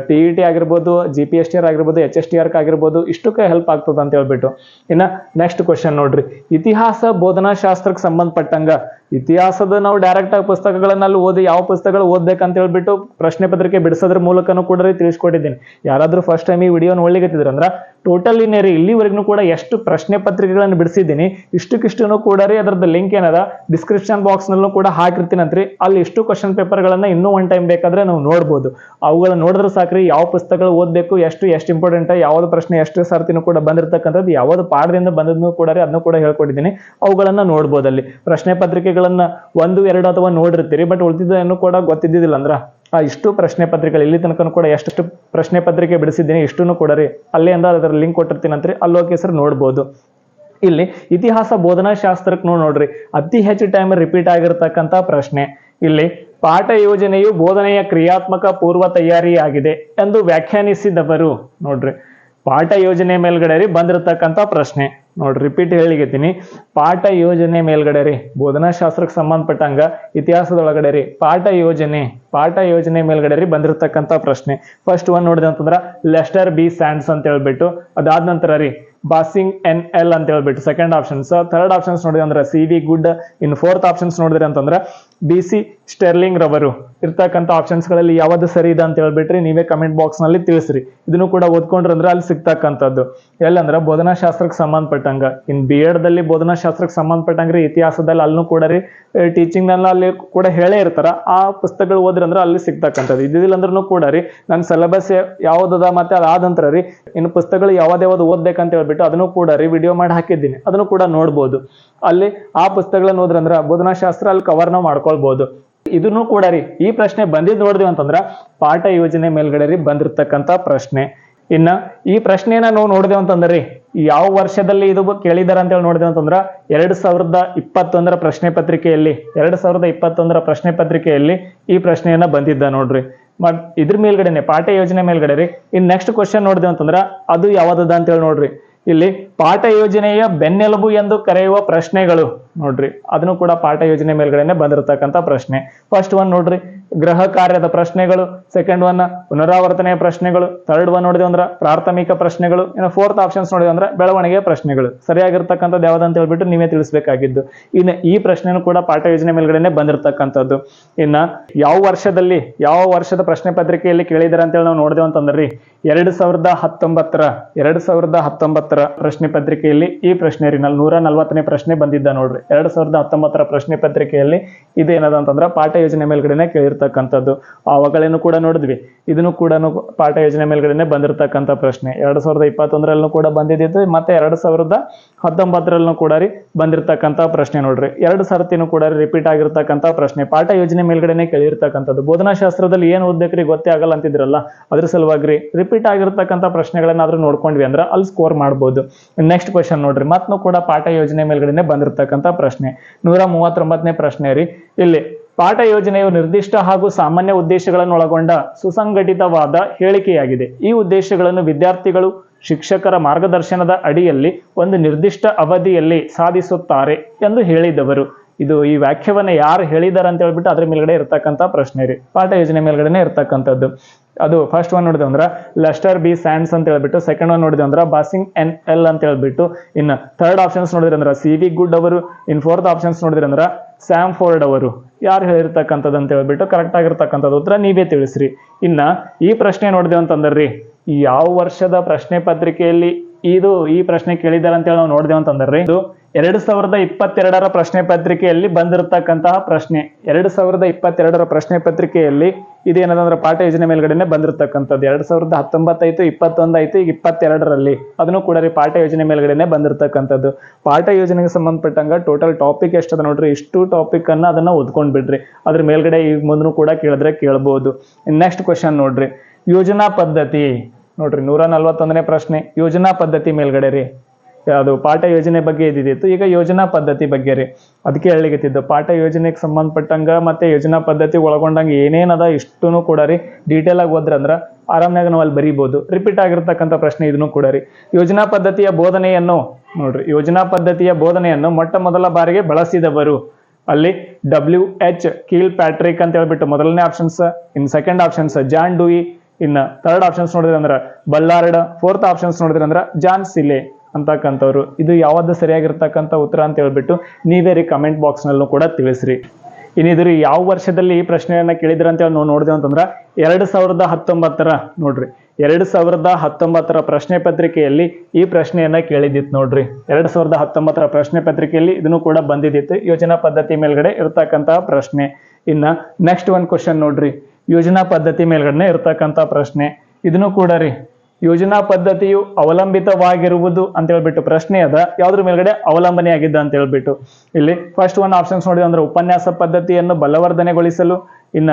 ಟಿ ಇ ಟಿ ಆಗಿರ್ಬೋದು G P S T R ಆಗಿರ್ಬೋದು ಎಚ್ ಎಸ್ ಟಿ ಆರ್ ಆಗಿರ್ಬೋದು, ಇಷ್ಟಕ್ಕೆ ಹೆಲ್ಪ್ ಆಗ್ತದ ಅಂತ ಹೇಳ್ಬಿಟ್ಟು. ಇನ್ನ ನೆಕ್ಸ್ಟ್ ಕ್ವಶನ್ ನೋಡ್ರಿ. ಇತಿಹಾಸ ಬೋಧನಾ ಶಾಸ್ತ್ರಕ್ಕೆ ಸಂಬಂಧಪಟ್ಟಂಗ ಇತಿಹಾಸದ ನಾವು ಡೈರೆಕ್ಟ್ ಆಗಿ ಪುಸ್ತಕಗಳನ್ನ ಅಲ್ಲಿ ಓದಿ ಯಾವ ಪುಸ್ತಕಗಳು ಓದ್ಬೇಕಂತ ಹೇಳ್ಬಿಟ್ಟು ಪ್ರಶ್ನೆ ಪತ್ರಿಕೆ ಬಿಡಿಸೋದ್ರ ಮೂಲಕನೂ ಕೂಡ ತಿಳಿಸ್ಕೊಟ್ಟಿದ್ದೀನಿ. ಯಾರಾದ್ರೂ ಫಸ್ಟ್ ಟೈಮ್ ಈ ವಿಡಿಯೋ ನೋಡ್ಲಿಕ್ಕೆ ಅಂದ್ರ ಟೋಟಲ್ ಇನ್ನೇ ಇಲ್ಲಿವರೆಗೂ ಕೂಡ ಎಷ್ಟು ಪ್ರಶ್ನೆ ಪತ್ರಿಕೆಗಳನ್ನು ಬಿಡಿಸಿದ್ದೀನಿ ಇಷ್ಟಕ್ಕಿಷ್ಟು ಕೂಡ ರೀ ಅದ್ರದ್ದು ಲಿಂಕ್ ಏನದ? ಡಿಸ್ಕ್ರಿಪ್ಷನ್ ಬಾಕ್ಸ್ನಲ್ಲೂ ಕೂಡ ಹಾಕಿರ್ತೀನಂತ್ರಿ. ಅಲ್ಲಿ ಇಷ್ಟು ಕ್ವಶನ್ ಪೇಪರ್ಗಳನ್ನು ಇನ್ನೂ ಒನ್ ಟೈಮ್ ಬೇಕಾದ್ರೆ ನಾವು ನೋಡ್ಬೋದು. ಅವುಗಳನ್ನ ನೋಡಿದ್ರೆ ಸಾಕ್ರಿ, ಯಾವ ಪುಸ್ತಕಗಳು ಓದಬೇಕು, ಎಷ್ಟು ಎಷ್ಟು ಇಂಪಾರ್ಟೆಂಟ್ ಯಾವ್ದು ಪ್ರಶ್ನೆ ಎಷ್ಟು ಸರ್ತಿನೂ ಕೂಡ ಬಂದಿರತಕ್ಕಂಥದ್ದು, ಯಾವ್ದು ಪಾಠದಿಂದ ಬಂದದ್ದು ಕೂಡ ರೀ ಅದನ್ನು ಕೂಡ ಹೇಳ್ಕೊಟ್ಟಿದ್ದೀನಿ. ಅವುಗಳನ್ನು ನೋಡ್ಬೋದು ಅಲ್ಲಿ. ಪ್ರಶ್ನೆ ಪತ್ರಿಕೆಗಳನ್ನು ಒಂದು, ಎರಡು ಅಥವಾ ನೋಡಿರ್ತೀರಿ ಬಟ್ ಉಳಿದಿದ್ದನ್ನು ಕೂಡ ಗೊತ್ತಿದ್ದಿಲ್ಲ ಅಂದ್ರ? ಇಷ್ಟು ಪ್ರಶ್ನೆ ಪತ್ರಿಕೆಗಳು ಇಲ್ಲಿ ತನಕ ಕೂಡ ಎಷ್ಟು ಪ್ರಶ್ನೆ ಪತ್ರಿಕೆ ಬಿಡಿಸಿದ್ದೀನಿ ಇಷ್ಟನ್ನು ಕೂಡ ರೀ. ಅಲ್ಲಿಂದ ಅಂದ ಅದರ ಲಿಂಕ್ ಕೊಟ್ಟಿರ್ತೀನಿ ಅಂತ ಅಲ್ಲಿ ಹೋಗಿ ಸರ್ ನೋಡ್ಬೋದು. ಇಲ್ಲಿ ಇತಿಹಾಸ ಬೋಧನಾ ಶಾಸ್ತ್ರಕ್ಕೆ ನೋಡಿ ನೋಡ್ರಿ. ಅತಿ ಹೆಚ್ಚು ಟೈಮ್ ರಿಪೀಟ್ ಆಗಿರ್ತಕ್ಕಂಥ ಪ್ರಶ್ನೆ. ಇಲ್ಲಿ ಪಾಠ ಯೋಜನೆಯು ಬೋಧನೆಯ ಕ್ರಿಯಾತ್ಮಕ ಪೂರ್ವ ತಯಾರಿಯಾಗಿದೆ ಎಂದು ವ್ಯಾಖ್ಯಾನಿಸಿದವರು ನೋಡ್ರಿ. ಪಾಠ ಯೋಜನೆ ಮೇಲ್ಗಡೆ ರೀ ಬಂದಿರತಕ್ಕಂಥ ಪ್ರಶ್ನೆ. ನೋಡ್ರಿ ರಿಪೀಟ್ ಹೇಳಿಗತ್ತೀನಿ ಪಾಠ ಯೋಜನೆ ಮೇಲ್ಗಡೆ ರೀ ಬೋಧನಾ ಶಾಸ್ತ್ರಕ್ಕೆ ಸಂಬಂಧಪಟ್ಟಂಗ ಇತಿಹಾಸದೊಳಗಡೆ ರೀ. ಪಾಠ ಯೋಜನೆ ಪಾಠ ಯೋಜನೆ ಮೇಲ್ಗಡೆ ರೀ ಬಂದಿರತಕ್ಕಂಥ ಪ್ರಶ್ನೆ. ಫಸ್ಟ್ ಒನ್ ನೋಡಿದೆ ಅಂತಂದ್ರೆ ಲೆಸ್ಟರ್ ಬಿ ಸ್ಯಾಂಡ್ಸ್ ಅಂತ ಹೇಳ್ಬಿಟ್ಟು, ಅದಾದ ನಂತರ ರೀ ಬಾಸಿಂಗ್ ಎನ್ ಎಲ್ ಅಂತ ಹೇಳ್ಬಿಟ್ಟು ಸೆಕೆಂಡ್ ಆಪ್ಷನ್ಸ್ ಥರ್ಡ್ ಆಪ್ಷನ್ಸ್ ನೋಡಿದ್ರೆ ಅಂದ್ರೆ C V good in fourth options ನೋಡಿದ್ರೆ ಅಂತಂದ್ರೆ ಬಿ ಸಿ ಸ್ಟೆರ್ಲಿಂಗ್ ರವರು. ಇರ್ತಕ್ಕಂಥ ಆಪ್ಷನ್ಸ್ಗಳಲ್ಲಿ ಯಾವ್ದು ಸರಿ ಇದೆ ಅಂತ ಹೇಳ್ಬಿಟ್ರಿ ನೀವೇ ಕಮೆಂಟ್ ಬಾಕ್ಸ್ನಲ್ಲಿ ತಿಳಿಸ್ರಿ. ಇದನ್ನು ಕೂಡ ಓದ್ಕೊಂಡ್ರಂದ್ರೆ ಅಲ್ಲಿ ಸಿಗ್ತಕ್ಕಂಥದ್ದು. ಎಲ್ಲಂದ್ರೆ ಬೋಧನಾ ಶಾಸ್ತ್ರಕ್ಕೆ ಸಂಬಂಧಪಟ್ಟಂಗ. ಇನ್ ಬಿ ಎಡ್ ಬೋಧನಾಶಾಸ್ತ್ರಕ್ಕೆ ಬೋಧನಾ ಶಾಸ್ತ್ರಕ್ಕೆ ಸಂಬಂಧಪಟ್ಟಂಗ್ರಿ ಇತಿಹಾಸದಲ್ಲಿ ಅಲ್ಲೂ ಕೂಡ ರೀ ಟೀಚಿಂಗ್ನಲ್ಲಿ ಅಲ್ಲಿ ಕೂಡ ಹೇಳೇ ಇರ್ತಾರ. ಆ ಪುಸ್ತಕಗಳು ಓದ್ರಂದ್ರೆ ಅಲ್ಲಿ ಸಿಗ್ತಕ್ಕಂಥದ್ದು. ಇದಿಲ್ಲ ಅಂದ್ರೂ ಕೂಡ ರೀ, ನನ್ನ ಸಿಲೆಬಸ್ ಯಾವ್ದದ ಮತ್ತೆ ಅದಾದಂತರ ರೀ, ಇನ್ನು ಪುಸ್ತಕಗಳು ಯಾವ್ದು ಓದ್ಬೇಕಂತ ಹೇಳ್ಬಿಟ್ಟು ಅದನ್ನು ಕೂಡ ರೀ ವಿಡಿಯೋ ಮಾಡಿ ಹಾಕಿದ್ದೀನಿ. ಅದನ್ನು ಕೂಡ ನೋಡ್ಬೋದು. ಅಲ್ಲಿ ಆ ಪುಸ್ತಕಗಳನ್ನು ಓದ್ರಂದ್ರೆ ಬೋಧನಾ ಶಾಸ್ತ್ರ ಅಲ್ಲಿ ಕವರ್ನ ಮಾಡ್ಕೊಳ್ಬಹುದು ಇದನ್ನು ಕೂಡ ರೀ, ಈ ಪ್ರಶ್ನೆ ಬಂದಿದ್ ನೋಡಿದ್ವಿ ಅಂತಂದ್ರ ಪಾಠ ಯೋಜನೆ ಮೇಲ್ಗಡೆ ರೀ ಬಂದಿರ್ತಕ್ಕಂಥ ಪ್ರಶ್ನೆ. ಇನ್ನ ಈ ಪ್ರಶ್ನೆನ ನಾವು ನೋಡಿದೆವು ಅಂತಂದ್ರಿ ಯಾವ ವರ್ಷದಲ್ಲಿ ಇದು ಕೇಳಿದಾರ ಅಂತ ಹೇಳಿ ನೋಡಿದೆವು ಅಂತಂದ್ರ ಎರಡ್ ಸಾವಿರದ ಇಪ್ಪತ್ತೊಂದರ ಪ್ರಶ್ನೆ ಪತ್ರಿಕೆಯಲ್ಲಿ, ಎರಡ್ ಸಾವಿರದ ಇಪ್ಪತ್ತೊಂದರ ಪ್ರಶ್ನೆ ಪತ್ರಿಕೆಯಲ್ಲಿ ಈ ಪ್ರಶ್ನೆಯನ್ನ ಬಂದಿದ್ದ ನೋಡ್ರಿ. ಮತ್ ಇದ್ರ ಮೇಲ್ಗಡೆನೆ, ಪಾಠ ಯೋಜನೆ ಮೇಲ್ಗಡೆ ರೀ, ಇನ್ ನೆಕ್ಸ್ಟ್ ಕ್ವಶನ್ ನೋಡಿದೆವು ಅಂತಂದ್ರ ಅದು ಯಾವ್ದದ ಅಂತ ಹೇಳಿ ನೋಡ್ರಿ. ಇಲ್ಲಿ ಪಾಠ ಯೋಜನೆಯ ಬೆನ್ನೆಲುಬು ಎಂದು ಕರೆಯುವ ಪ್ರಶ್ನೆಗಳು. ನೋಡ್ರಿ, ಅದನ್ನು ಕೂಡ ಪಾಠ ಯೋಜನೆ ಮೇಲ್ಗಡೆನೆ ಬಂದಿರತಕ್ಕಂತ ಪ್ರಶ್ನೆ. ಫಸ್ಟ್ ಒನ್ ನೋಡ್ರಿ ಗೃಹ ಕಾರ್ಯದ ಪ್ರಶ್ನೆಗಳು ಸೆಕೆಂಡ್ ಒನ್ ಪುನರಾವರ್ತನೆಯ ಪ್ರಶ್ನೆಗಳು ಥರ್ಡ್ ಒನ್ ನೋಡಿದ್ವಿ ಅಂದ್ರೆ ಪ್ರಾಥಮಿಕ ಪ್ರಶ್ನೆಗಳು, ಇನ್ನು ಫೋರ್ತ್ ಆಪ್ಷನ್ಸ್ ನೋಡಿದ್ವಿ ಅಂದ್ರೆ ಬೆಳವಣಿಗೆ ಪ್ರಶ್ನೆಗಳು. ಸರಿಯಾಗಿರ್ತಕ್ಕಂಥದ್ದು ಯಾವ್ದಂತ ಹೇಳ್ಬಿಟ್ಟು ನೀವೇ ತಿಳಿಸಬೇಕಾಗಿದ್ದು. ಇನ್ನು ಈ ಪ್ರಶ್ನೆನೂ ಕೂಡ ಪಾಠ ಯೋಜನೆ ಮೇಲ್ಗಡೆನೆ ಬಂದಿರತಕ್ಕಂಥದ್ದು. ಇನ್ನ ಯಾವ ವರ್ಷದಲ್ಲಿ, ಯಾವ ವರ್ಷದ ಪ್ರಶ್ನೆ ಪತ್ರಿಕೆಯಲ್ಲಿ ಕೇಳಿದಾರೆ ಅಂತೇಳಿ ನಾವು ನೋಡಿದೆವು ಅಂತಂದ್ರಿ, ಎರಡ್ ಸಾವಿರದ ಹತ್ತೊಂಬತ್ತರ, ಎರಡ್ ಸಾವಿರದ ಹತ್ತೊಂಬತ್ತರ ಪ್ರಶ್ನೆ ಪತ್ರಿಕೆಯಲ್ಲಿ ಈ ಪ್ರಶ್ನೆ ರೀ ನಲ್ಲಿ ನೂರ ನಲ್ವತ್ತನೇ ಪ್ರಶ್ನೆ ಬಂದಿದ್ದ ನೋಡ್ರಿ. ಎರಡ್ ಸಾವಿರದ ಹತ್ತೊಂಬತ್ತರ ಪ್ರಶ್ನೆ ಪತ್ರಿಕೆಯಲ್ಲಿ ಇದೇನದ ಅಂತಂದ್ರ ಪಾಠ ಯೋಜನೆ ಮೇಲ್ಗಡೆನೆ ಕೇಳಿರ್ತಕ್ಕಂಥದ್ದು ಆವಾಗಲೇನು ಕೂಡ ನೋಡಿದ್ವಿ. ಇದನ್ನು ಕೂಡ ಪಾಠ ಯೋಜನೆ ಮೇಲ್ಗಡೆನೆ ಬಂದಿರತಕ್ಕಂಥ ಪ್ರಶ್ನೆ. ಎರಡು ಸಾವಿರದ ಇಪ್ಪತ್ತೊಂದರಲ್ಲೂ ಕೂಡ ಬಂದಿದ್ದು ಮತ್ತೆ ಎರಡು ಸಾವಿರದ ಹತ್ತೊಂಬತ್ತರಲ್ಲೂ ಕೂಡ ರೀ ಬಂದಿರತಕ್ಕಂಥ ಪ್ರಶ್ನೆ ನೋಡ್ರಿ. ಎರಡು ಸರತಿನೂ ಕೂಡ ರಿಪೀಟ್ ಆಗಿರ್ತಕ್ಕಂಥ ಪ್ರಶ್ನೆ. ಪಾಠ ಯೋಜನೆ ಮೇಲ್ಗಡೆನೆ ಕೇಳಿರ್ತಕ್ಕಂಥದ್ದು. ಬೋಧನಾ ಶಾಸ್ತ್ರದಲ್ಲಿ ಏನ್ ಓದ್ಬೇಕ್ರಿ ಗೊತ್ತೇ ಆಗಲ್ಲ ಅಂತಿದ್ರಲ್ಲ. ಅದ್ರ ಸಲುವಾಗಿ ರೀ ರಿಪೀಟ್ ಆಗಿರ್ತಕ್ಕಂಥ ಪ್ರಶ್ನೆಗಳನ್ನಾದ್ರೂ ನೋಡ್ಕೊಂಡ್ವಿ ಅಂದ್ರೆ ಅಲ್ಲಿ ಸ್ಕೋರ್ ಮಾಡ್ಬೋದು. ನೆಕ್ಸ್ಟ್ ಕ್ವಶನ್ ನೋಡ್ರಿ. ಮತ್ತೂ ಕೂಡ ಪಾಠ ಯೋಜನೆ ಮೇಲ್ಗಡೆನೆ ಬಂದಿರತಕ್ಕಂಥ ಪ್ರಶ್ನೆ. ನೂರ ಮೂವತ್ತೊಂಬತ್ತನೇ ಪ್ರಶ್ನೆ ರೀ. ಇಲ್ಲಿ ಪಾಠ ಯೋಜನೆಯು ನಿರ್ದಿಷ್ಟ ಹಾಗೂ ಸಾಮಾನ್ಯ ಉದ್ದೇಶಗಳನ್ನು ಒಳಗೊಂಡ ಸುಸಂಘಟಿತವಾದ ಹೇಳಿಕೆಯಾಗಿದೆ. ಈ ಉದ್ದೇಶಗಳನ್ನು ವಿದ್ಯಾರ್ಥಿಗಳು ಶಿಕ್ಷಕರ ಮಾರ್ಗದರ್ಶನದ ಅಡಿಯಲ್ಲಿ ಒಂದು ನಿರ್ದಿಷ್ಟ ಅವಧಿಯಲ್ಲಿ ಸಾಧಿಸುತ್ತಾರೆ ಎಂದು ಹೇಳಿದವರು. ಇದು ಈ ವ್ಯಾಖ್ಯವನ್ನ ಯಾರು ಹೇಳಿದಾರೆ ಅಂತ ಹೇಳ್ಬಿಟ್ಟು ಅದ್ರ ಮೇಲ್ಗಡೆ ಇರ್ತಕ್ಕಂಥ ಪ್ರಶ್ನೆ ರೀ. ಪಾಠ ಯೋಜನೆ ಮೇಲ್ಗಡೆನೆ ಇರ್ತಕ್ಕಂಥದ್ದು. ಅದು ಫಸ್ಟ್ ಒನ್ ನೋಡಿದೆ ಅಂದ್ರೆ ಲೆಸ್ಟರ್ ಬಿ ಸ್ಯಾಂಡ್ಸ್ ಅಂತ ಹೇಳ್ಬಿಟ್ಟು ಸೆಕೆಂಡ್ ಒನ್ ನೋಡಿದೆ ಅಂದ್ರೆ ಬಾಸಿಂಗ್ ಎನ್ ಎಲ್ ಅಂತ ಹೇಳ್ಬಿಟ್ಟು, ಇನ್ನು ಥರ್ಡ್ ಆಪ್ಷನ್ಸ್ ನೋಡಿದ್ರೆ ಅಂದ್ರೆ ಸಿ ವಿ ಗುಡ್ ಅವರು, ಇನ್ ಫೋರ್ತ್ ಆಪ್ಷನ್ಸ್ ನೋಡಿದ್ರೆ ಅಂದ್ರೆ ಸ್ಯಾಮ್ ಫೋರ್ಡ್ ಅವರು. ಯಾರು ಹೇಳಿರ್ತಕ್ಕಂಥದ್ದು ಅಂತ ಹೇಳ್ಬಿಟ್ಟು ಕರೆಕ್ಟ್ ಆಗಿರ್ತಕ್ಕಂಥದ್ದು ಉತ್ತರ ನೀವೇ ತಿಳಿಸ್ರಿ. ಇನ್ನ ಈ ಪ್ರಶ್ನೆ ನೋಡಿದೆ ಅಂತಂದ್ರಿ, ಯಾವ ವರ್ಷದ ಪ್ರಶ್ನೆ ಪತ್ರಿಕೆಯಲ್ಲಿ ಇದು ಈ ಪ್ರಶ್ನೆ ಕೇಳಿದಾರೆ ಅಂತೇಳಿ ನಾವು ನೋಡಿದೆವು ಅಂತಂದ್ರಿ. ಇದು ಎರಡು ಸಾವಿರದ ಇಪ್ಪತ್ತೆರಡರ ಪ್ರಶ್ನೆ ಪತ್ರಿಕೆಯಲ್ಲಿ ಬಂದಿರತಕ್ಕಂತಹ ಪ್ರಶ್ನೆ. ಎರಡು ಸಾವಿರದ ಇಪ್ಪತ್ತೆರಡರ ಪ್ರಶ್ನೆ ಪತ್ರಿಕೆಯಲ್ಲಿ ಇದೇನದಂದ್ರೆ ಪಾಠ ಯೋಜನೆ ಮೇಲ್ಗಡೆನೆ ಬಂದಿರತಕ್ಕಂಥದ್ದು. ಎರಡ್ ಸಾವಿರದ ಹತ್ತೊಂಬತ್ತೈತು ಇಪ್ಪತ್ತೊಂದಾಯ್ತು ಇಪ್ಪತ್ತೆರಡರಲ್ಲಿ. ಅದನ್ನು ಕೂಡ ರೀ ಪಾಠ ಯೋಜನೆ ಮೇಲ್ಗಡೆನೆ ಬಂದಿರತಕ್ಕಂಥದ್ದು. ಪಾಠ ಯೋಜನೆಗೆ ಸಂಬಂಧಪಟ್ಟಂಗ ಟೋಟಲ್ ಟಾಪಿಕ್ ಎಷ್ಟದ ನೋಡ್ರಿ? ಇಷ್ಟು ಟಾಪಿಕ್ ಅನ್ನ ಅದನ್ನ ಓದ್ಕೊಂಡ್ ಬಿಡ್ರಿ. ಅದ್ರ ಮೇಲ್ಗಡೆ ಈಗ ಮುಂದೂ ಕೂಡ ಕೇಳಿದ್ರೆ ಕೇಳ್ಬೋದು. ನೆಕ್ಸ್ಟ್ ಕ್ವಶನ್ ನೋಡ್ರಿ. ಯೋಜನಾ ಪದ್ಧತಿ. ನೋಡ್ರಿ ನೂರ ನಲ್ವತ್ತೊಂದನೇ ಪ್ರಶ್ನೆ. ಯೋಜನಾ ಪದ್ಧತಿ ಮೇಲ್ಗಡೆ ರೀ. ಅದು ಪಾಠ ಯೋಜನೆ ಬಗ್ಗೆ ಇದ್ದಿತ್ತು ಈಗ ಯೋಜನಾ ಪದ್ಧತಿ ಬಗ್ಗೆ ರೀ. ಅದಕ್ಕೆ ಹೇಳಿಗತ್ತಿದ್ದು ಪಾಠ ಯೋಜನೆಗೆ ಸಂಬಂಧಪಟ್ಟಂಗ ಮತ್ತೆ ಯೋಜನಾ ಪದ್ಧತಿ ಒಳಗೊಂಡಂಗ ಏನೇನದ ಇಷ್ಟೂ ಕೂಡ ರೀ. ಡೀಟೇಲ್ ಆಗಿ ಅಂದ್ರೆ ಆರಾಮ್ನಾಗ ನಾವು ಅಲ್ಲಿ ಬರೀಬಹುದು ರಿಪೀಟ್ ಆಗಿರ್ತಕ್ಕಂಥ ಪ್ರಶ್ನೆ ಇದನ್ನು ಕೂಡ ರೀ. ಯೋಜನಾ ಪದ್ಧತಿಯ ಬೋಧನೆಯನ್ನು ನೋಡ್ರಿ. ಯೋಜನಾ ಪದ್ಧತಿಯ ಬೋಧನೆಯನ್ನು ಮೊಟ್ಟ ಮೊದಲ ಬಾರಿಗೆ ಬಳಸಿದವರು ಅಲ್ಲಿ ಡಬ್ಲ್ಯೂ ಎಚ್ ಕೀಲ್ ಪ್ಯಾಟ್ರಿಕ್ ಅಂತ ಹೇಳ್ಬಿಟ್ಟು ಮೊದಲನೇ options in second options John Dewey ಇನ್ನು ಥರ್ಡ್ ಆಪ್ಷನ್ಸ್ ನೋಡಿದ್ರೆ ಅಂದ್ರೆ ಬಲ್ಲಾರ್ಡ್ ಫೋರ್ತ್ ಆಪ್ಷನ್ಸ್ ನೋಡಿದ್ರೆ ಅಂದ್ರೆ ಜಾನ್ ಸಿಲೆ ಅಂತಕ್ಕಂಥವ್ರು. ಇದು ಯಾವ್ದು ಸರಿಯಾಗಿರ್ತಕ್ಕಂಥ ಉತ್ತರ ಅಂತ ಹೇಳ್ಬಿಟ್ಟು ನೀವೇ ರೀ ಕಮೆಂಟ್ ಬಾಕ್ಸ್ ನಲ್ಲೂ ಕೂಡ ತಿಳಿಸ್ರಿ. ಇನ್ನಿದ್ರಿ ಯಾವ ವರ್ಷದಲ್ಲಿ ಈ ಪ್ರಶ್ನೆಯನ್ನ ಕೇಳಿದ್ರ ಅಂತ ಹೇಳಿ ನಾವು ನೋಡಿದೆವು ಅಂತಂದ್ರ ಎರಡ್ ಸಾವಿರದ ಹತ್ತೊಂಬತ್ತರ ನೋಡ್ರಿ. ಎರಡು ಸಾವಿರದ ಹತ್ತೊಂಬತ್ತರ ಪ್ರಶ್ನೆ ಪತ್ರಿಕೆಯಲ್ಲಿ ಈ ಪ್ರಶ್ನೆಯನ್ನ ಕೇಳಿದಿತ್ತು ನೋಡ್ರಿ. ಎರಡು ಸಾವಿರದ ಹತ್ತೊಂಬತ್ತರ ಪ್ರಶ್ನೆ ಪತ್ರಿಕೆಯಲ್ಲಿ ಇದನ್ನು ಕೂಡ ಬಂದಿದ್ದಿತ್ತು ಯೋಜನಾ ಪದ್ಧತಿ ಮೇಲ್ಗಡೆ ಇರ್ತಕ್ಕಂತಹ ಪ್ರಶ್ನೆ. ಇನ್ನ ನೆಕ್ಸ್ಟ್ ಒನ್ ಕ್ವಶನ್ ನೋಡ್ರಿ. ಯೋಜನಾ ಪದ್ಧತಿ ಮೇಲ್ಗಡೆ ಇರ್ತಕ್ಕಂಥ ಪ್ರಶ್ನೆ. ಇದನ್ನು ಕೂಡ ರೀ ಯೋಜನಾ ಪದ್ಧತಿಯು ಅವಲಂಬಿತವಾಗಿರುವುದು ಅಂತ ಹೇಳ್ಬಿಟ್ಟು ಪ್ರಶ್ನೆ ಅದ. ಯಾವ್ದ್ರ ಮೇಲ್ಗಡೆ ಅವಲಂಬನೆ ಆಗಿದ್ದ ಅಂತ ಹೇಳ್ಬಿಟ್ಟು. ಇಲ್ಲಿ ಫಸ್ಟ್ ಒನ್ ಆಪ್ಷನ್ಸ್ ನೋಡಿದ್ರೆ ಅಂದ್ರೆ ಉಪನ್ಯಾಸ ಪದ್ಧತಿಯನ್ನು ಬಲವರ್ಧನೆಗೊಳಿಸಲು, ಇನ್ನ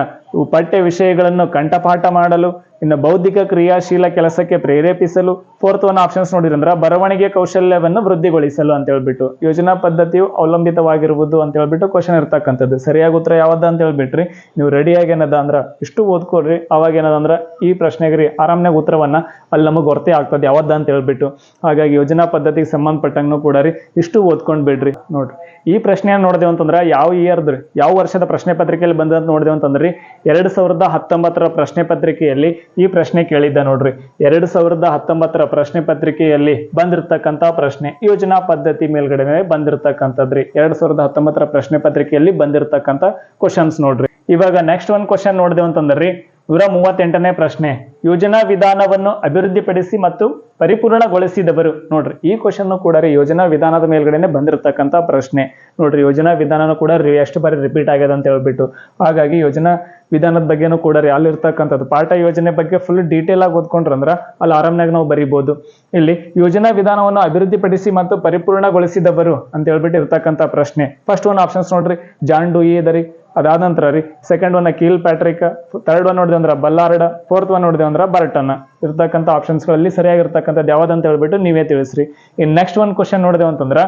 ಪಠ್ಯ ವಿಷಯಗಳನ್ನು ಕಂಠಪಾಠ ಮಾಡಲು ಇನ್ನು ಬೌದ್ಧಿಕ ಕ್ರಿಯಾಶೀಲ ಕೆಲಸಕ್ಕೆ ಪ್ರೇರೇಪಿಸಲು ಫೋರ್ತ್ ಒನ್ ಆಪ್ಷನ್ಸ್ ನೋಡಿರಂದ್ರೆ ಬರವಣಿಗೆ ಕೌಶಲ್ಯವನ್ನು ವೃದ್ಧಿಗೊಳಿಸಲು ಅಂತ ಹೇಳ್ಬಿಟ್ಟು, ಯೋಜನಾ ಪದ್ಧತಿಯು ಅವಲಂಬಿತವಾಗಿರುವುದು ಅಂತ ಹೇಳ್ಬಿಟ್ಟು ಕ್ವಶನ್ ಇರ್ತಕ್ಕಂಥದ್ದು. ಸರಿಯಾಗಿ ಉತ್ತರ ಯಾವ್ದು ಅಂತ ಹೇಳ್ಬಿಟ್ರಿ, ನೀವು ರೆಡಿಯಾಗಿ ಏನದ ಅಂದ್ರೆ ಇಷ್ಟು ಓದ್ಕೊಡ್ರಿ ಅವಾಗ ಏನದ ಅಂದ್ರ ಈ ಪ್ರಶ್ನೆಗೆ ರೀ ಆರಾಮ್ನಾಗ ಉತ್ತರವನ್ನ ಅಲ್ಲಿ ನಮಗೆ ಗೊತ್ತೇ ಆಗ್ತದೆ ಯಾವ್ದು ಅಂತ ಹೇಳ್ಬಿಟ್ಟು. ಹಾಗಾಗಿ ಯೋಜನಾ ಪದ್ಧತಿಗೆ ಸಂಬಂಧಪಟ್ಟಂಗೂ ಕೂಡ ರೀ ಇಷ್ಟು ಓದ್ಕೊಂಡು ಬಿಡ್ರಿ. ನೋಡ್ರಿ, ಈ ಪ್ರಶ್ನೆಯನ್ನು ನೋಡಿದೆವು ಅಂತಂದ್ರೆ ಯಾವ ಇಯರ್ದ್ರಿ ಯಾವ ವರ್ಷದ ಪ್ರಶ್ನೆ ಪತ್ರಿಕೆಯಲ್ಲಿ ಬಂದಂತ ನೋಡಿದೆವು ಅಂತಂದ್ರಿ, ಎರಡ್ ಸಾವಿರದ ಹತ್ತೊಂಬತ್ತರ ಪ್ರಶ್ನೆ ಪತ್ರಿಕೆಯಲ್ಲಿ ಈ ಪ್ರಶ್ನೆ ಕೇಳಿದ್ದ ನೋಡ್ರಿ. ಎರಡು ಸಾವಿರದ ಹತ್ತೊಂಬತ್ತರ ಪ್ರಶ್ನೆ ಪತ್ರಿಕೆಯಲ್ಲಿ ಬಂದಿರತಕ್ಕಂತ ಪ್ರಶ್ನೆ, ಯೋಜನಾ ಪದ್ಧತಿ ಮೇಲ್ಗಡೆ ಬಂದಿರತಕ್ಕಂಥದ್ರಿ. ಎರಡ್ ಸಾವಿರದ ಹತ್ತೊಂಬತ್ತರ ಪ್ರಶ್ನೆ ಪತ್ರಿಕೆಯಲ್ಲಿ ಬಂದಿರತಕ್ಕಂತ ಕ್ವಶನ್ಸ್ ನೋಡ್ರಿ. ಇವಾಗ ನೆಕ್ಸ್ಟ್ ಒಂದ್ ಕ್ವಶನ್ ನೋಡಿದೆವು ಅಂತಂದ್ರಿ ನೂರ ಮೂವತ್ತೆಂಟನೇ ಪ್ರಶ್ನೆ. ಯೋಜನಾ ವಿಧಾನವನ್ನು ಅಭಿವೃದ್ಧಿಪಡಿಸಿ ಮತ್ತು ಪರಿಪೂರ್ಣಗೊಳಿಸಿದವರು. ನೋಡ್ರಿ, ಈ ಕ್ವಶನ್ ಕೂಡ ರೀ ಯೋಜನಾ ವಿಧಾನದ ಮೇಲ್ಗಡೆನೆ ಬಂದಿರತಕ್ಕಂಥ ಪ್ರಶ್ನೆ. ನೋಡ್ರಿ, ಯೋಜನಾ ವಿಧಾನನೂ ಕೂಡ ಎಷ್ಟು ಬಾರಿ ರಿಪೀಟ್ ಆಗ್ಯದ ಅಂತ ಹೇಳ್ಬಿಟ್ಟು. ಹಾಗಾಗಿ ಯೋಜನಾ ವಿಧಾನದ ಬಗ್ಗೆನೂ ಕೂಡ ರೀ ಅಲ್ಲಿರ್ತಕ್ಕಂಥದ್ದು. ಪಾಠ ಯೋಜನೆ ಬಗ್ಗೆ ಫುಲ್ ಡೀಟೇಲ್ ಆಗಿ ಓದ್ಕೊಂಡ್ರಂದ್ರ ಅಲ್ಲಿ ಆರಾಮ್ನಾಗ ನಾವು ಬರಿಬಹುದು ಇಲ್ಲಿ ಯೋಜನಾ ವಿಧಾನವನ್ನು ಅಭಿವೃದ್ಧಿಪಡಿಸಿ ಮತ್ತು ಪರಿಪೂರ್ಣಗೊಳಿಸಿದವರು ಅಂತ ಹೇಳ್ಬಿಟ್ಟು ಇರ್ತಕ್ಕಂಥ ಪ್ರಶ್ನೆ. ಫಸ್ಟ್ ಒನ್ ಆಪ್ಷನ್ಸ್ ನೋಡ್ರಿ. ಜಾನ್ ಡೂಯಿ ಇದರಿ ಅದಾದ ನಂತರ ರೀ second one Kilpatrick third one ನೋಡಿದೆ ಅಂದ್ರೆ ಬಲ್ಲಾರ್ಡ್ ಫೋರ್ತ್ ಒನ್ ನೋಡಿದೆ ಅಂದ್ರೆ ಬರ್ಟನ್ ಇರ್ತಕ್ಕಂಥ ಆಪ್ಷನ್ಸ್ಗಳಲ್ಲಿ ಸರಿಯಾಗಿರ್ತಕ್ಕಂಥದ್ದು ಅಂತ ಹೇಳ್ಬಿಟ್ಟು ನೀವೇ ತಿಳಿಸ್ರಿ. ಇನ್ ನೆಕ್ಸ್ಟ್ ಒನ್ ಕ್ವಶನ್ ನೋಡಿದೆ ಅಂತಂದ್ರ,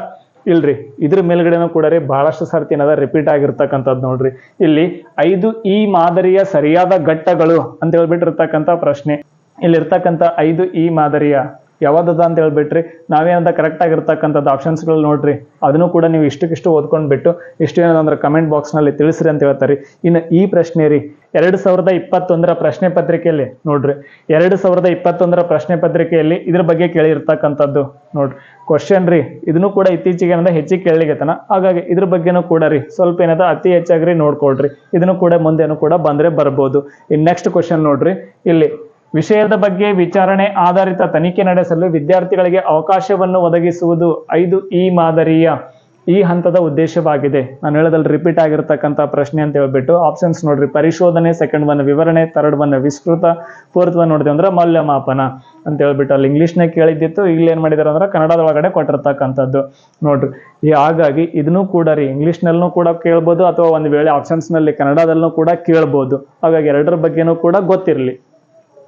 ಇಲ್ರಿ, ಇದ್ರ ಮೇಲ್ಗಡೆನೂ ಕೂಡ ರೀ ಬಹಳಷ್ಟು ಸರ್ತಿ ಏನದ ರಿಪೀಟ್ ಆಗಿರ್ತಕ್ಕಂಥದ್ದು ನೋಡ್ರಿ. ಇಲ್ಲಿ ಐದು ಈ ಮಾದರಿಯ ಸರಿಯಾದ ಘಟ್ಟಗಳು ಅಂತ ಹೇಳ್ಬಿಟ್ಟಿರ್ತಕ್ಕಂಥ ಪ್ರಶ್ನೆ. ಇಲ್ಲಿರ್ತಕ್ಕಂಥ ಐದು ಈ ಮಾದರಿಯ ಯಾವ್ದದ ಅಂತ ಹೇಳ್ಬಿಟ್ರಿ? ನಾವೇನದ ಕರೆಕ್ಟ್ ಆಗಿರ್ತಕ್ಕಂಥದ್ದು ಆಪ್ಷನ್ಸ್ಗಳು ನೋಡ್ರಿ, ಅದನ್ನು ಕೂಡ ನೀವು ಇಷ್ಟಕ್ಕಿಷ್ಟು ಓದ್ಕೊಂಡ್ಬಿಟ್ಟು, ಇಷ್ಟು ಏನದಂದ್ರೆ ಕಮೆಂಟ್ ಬಾಕ್ಸ್ನಲ್ಲಿ ತಿಳಿಸ್ರಿ ಅಂತ ಹೇಳ್ತಾರೆ. ಇನ್ನು ಈ ಪ್ರಶ್ನೆ ರೀ, ಎರಡು ಸಾವಿರದ ಇಪ್ಪತ್ತೊಂದರ ಪ್ರಶ್ನೆ ಪತ್ರಿಕೆಯಲ್ಲಿ ನೋಡ್ರಿ, ಎರಡು ಸಾವಿರದ ಇಪ್ಪತ್ತೊಂದರ ಪ್ರಶ್ನೆ ಪತ್ರಿಕೆಯಲ್ಲಿ ಇದ್ರ ಬಗ್ಗೆ ಕೇಳಿರ್ತಕ್ಕಂಥದ್ದು ನೋಡ್ರಿ. ಕ್ವಶನ್ ರೀ, ಇದನ್ನು ಕೂಡ ಇತ್ತೀಚೆಗೆ ಏನಂದ್ರೆ ಹೆಚ್ಚಿಗೆ ಕೇಳಲಿಗೆತನ ಹಾಗಾಗಿ ಇದ್ರ ಬಗ್ಗೆನೂ ಕೂಡ ರೀ, ಸ್ವಲ್ಪ ಏನದ ಅತಿ ಹೆಚ್ಚಾಗ್ರಿ ನೋಡ್ಕೊಳ್ರಿ. ಇದನ್ನು ಕೂಡ ಮುಂದೇನು ಕೂಡ ಬಂದ್ರೆ ಬರ್ಬೋದು. ಇನ್ನು ನೆಕ್ಸ್ಟ್ ಕ್ವಶನ್ ನೋಡ್ರಿ, ಇಲ್ಲಿ ವಿಷಯದ ಬಗ್ಗೆ ವಿಚಾರಣೆ ಆಧಾರಿತ ತನಿಖೆ ನಡೆಸಲು ವಿದ್ಯಾರ್ಥಿಗಳಿಗೆ ಅವಕಾಶವನ್ನು ಒದಗಿಸುವುದು ಐದು ಈ ಮಾದರಿಯ ಈ ಹಂತದ ಉದ್ದೇಶವಾಗಿದೆ. ನಾನು ಹೇಳೋದಲ್ಲಿ ರಿಪೀಟ್ ಆಗಿರ್ತಕ್ಕಂಥ ಪ್ರಶ್ನೆ ಅಂತ ಹೇಳ್ಬಿಟ್ಟು ಆಪ್ಷನ್ಸ್ ನೋಡ್ರಿ. ಪರಿಶೋಧನೆ ಸೆಕೆಂಡ್ ಒನ್ ವಿವರಣೆ ಥರ್ಡ್ ಒನ್ ವಿಸ್ತೃತ ಫೋರ್ತ್ ಒನ್ ನೋಡಿದೆ ಅಂದ್ರೆ ಮೌಲ್ಯಮಾಪನ ಅಂತ ಹೇಳ್ಬಿಟ್ಟು ಅಲ್ಲಿ ಇಂಗ್ಲೀಷ್ನಾಗ ಕೇಳಿದ್ದಿತ್ತು. ಇಲ್ಲಿ ಏನ್ ಮಾಡಿದಾರೆ ಅಂದ್ರೆ ಕನ್ನಡದೊಳಗಡೆ ಕೊಟ್ಟಿರ್ತಕ್ಕಂಥದ್ದು ನೋಡ್ರಿ. ಹಾಗಾಗಿ ಇದನ್ನು ಕೂಡ ರೀ ಇಂಗ್ಲೀಷ್ನಲ್ಲೂ ಕೂಡ ಕೇಳ್ಬೋದು ಅಥವಾ ಒಂದು ವೇಳೆ ಆಪ್ಷನ್ಸ್ನಲ್ಲಿ ಕನ್ನಡದಲ್ಲೂ ಕೂಡ ಕೇಳ್ಬೋದು. ಹಾಗಾಗಿ ಎರಡರ ಬಗ್ಗೆನೂ ಕೂಡ ಗೊತ್ತಿರಲಿ.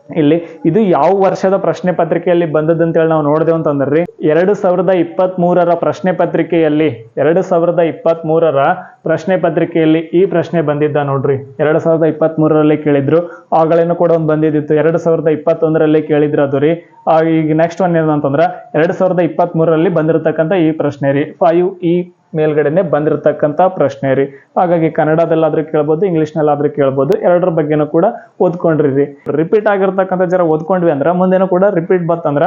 ಇಲ್ಲಿ ಇದು ಯಾವ ವರ್ಷದ ಪ್ರಶ್ನೆ ಪತ್ರಿಕೆಯಲ್ಲಿ ಬಂದದಂತೇಳಿ ನಾವು ನೋಡಿದೆವು ಅಂತಂದ್ರಿ. ಎರಡು ಸಾವಿರದ ಇಪ್ಪತ್ತ್ ಮೂರರ ಪ್ರಶ್ನೆ ಪತ್ರಿಕೆಯಲ್ಲಿ, ಎರಡು ಸಾವಿರದ ಇಪ್ಪತ್ತ್ ಮೂರರ ಪ್ರಶ್ನೆ ಪತ್ರಿಕೆಯಲ್ಲಿ ಈ ಪ್ರಶ್ನೆ ಬಂದಿದ್ದ ನೋಡ್ರಿ. ಎರಡು ಸಾವಿರದ ಇಪ್ಪತ್ತ್ ಮೂರರಲ್ಲಿ ಕೇಳಿದ್ರು ಆಗಳೇನು ಕೂಡ ಒಂದು ಬಂದಿದ್ದಿತ್ತು. ಎರಡು ಸಾವಿರದ ಇಪ್ಪತ್ತೊಂದರಲ್ಲಿ ಕೇಳಿದ್ರು ಅದು ರೀ. ಈಗ ನೆಕ್ಸ್ಟ್ ಒನ್ ಏನಂತಂದ್ರ, ಎರಡು ಸಾವಿರದ ಇಪ್ಪತ್ತ್ ಮೂರರಲ್ಲಿ ಬಂದಿರತಕ್ಕಂಥ ಈ ಪ್ರಶ್ನೆ ರೀ. ಫೈವ್ ಈ ಮೇಲ್ಗಡೆನೆ ಬಂದಿರತಕ್ಕಂಥ ಪ್ರಶ್ನೆ ರೀ. ಹಾಗಾಗಿ ಕನ್ನಡದಲ್ಲಾದ್ರೂ ಕೇಳ್ಬೋದು, ಇಂಗ್ಲೀಷ್ನಲ್ಲಾದ್ರೂ ಕೇಳ್ಬೋದು, ಎರಡರ ಬಗ್ಗೆನೂ ಕೂಡ ಓದ್ಕೊಂಡ್ರಿ. ರೀ ರಿಪೀಟ್ ಆಗಿರ್ತಕ್ಕಂಥ ಜರ ಓದ್ಕೊಂಡ್ವಿ ಅಂದ್ರೆ, ಮುಂದೇನು ಕೂಡ ರಿಪೀಟ್ ಬತ್ತಂದ್ರ